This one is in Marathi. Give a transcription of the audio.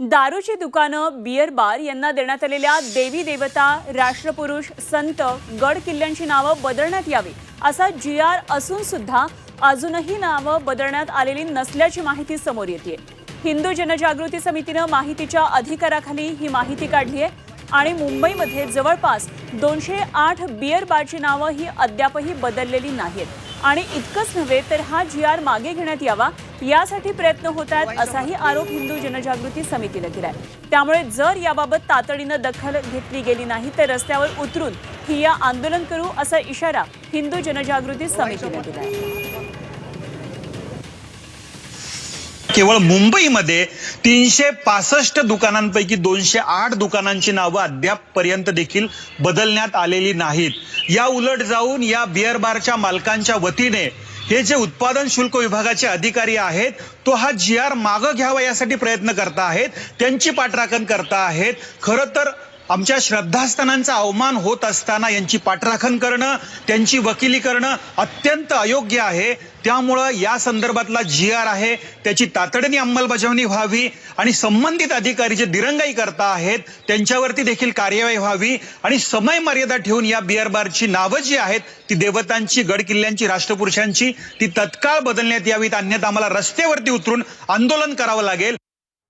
दारूची दुकानं बियर बार यांना देण्यात आलेल्या देवी देवता राष्ट्रपुरुष संत गड किल्ल्यांची नावं बदलण्यात यावी असा जी आर असून सुद्धा अजूनही नावं बदलण्यात आलेली नसल्याची माहिती समोर येते हिंदू जनजागृती समितीनं माहितीच्या अधिकाराखाली ही माहिती काढली आहे आणि मुंबईमध्ये जवळपास दोनशे आठ बियर बारची नावं ही अद्यापही बदललेली नाहीत आणि इतकंच नव्हे तर हा जी आर मागे घेण्यात यावा यासाठी प्रयत्न होत आहेत असाही आरोप हिंदू जनजागृती समितीनं केलाय. त्यामुळे जर याबाबत तातडीनं दखल घेतली गेली नाही तर रस्त्यावर उतरून ही या आंदोलन करू असा इशारा हिंदू जनजागृती समितीनं दिलाय. केवळ मुंबईमध्ये तीनशे पासष्ट दुकानांपैकी दोनशे आठ दुकानांची नावं अद्याप पर्यंत देखील बदलण्यात आलेली नाहीत. या उलट जाऊन या बिअर बारच्या मालकांच्या वतीने हे जे उत्पादन शुल्क विभागाचे अधिकारी आहेत तो हा जी आर मागं घ्यावा यासाठी प्रयत्न करता आहेत त्यांची पाठराखण करता आहेत. खरं तर आमच्या श्रद्धास्थानांचा अवमान होत असताना यांची पाठराखण करणं त्यांची वकिली करणं अत्यंत अयोग्य आहे. त्यामुळं या संदर्भातला जी आर आहे त्याची तातडीने अंमलबजावणी व्हावी आणि संबंधित अधिकारी जे दिरंगाई करता आहेत त्यांच्यावरती देखील कार्यवाही व्हावी आणि समय मर्यादा ठेवून या बिअर बारची नावं जी आहेत ती देवतांची गडकिल्ल्यांची राष्ट्रपुरुषांची ती तत्काळ बदलण्यात यावीत अन्यथा आम्हाला रस्त्यावरती उतरून आंदोलन करावं लागेल.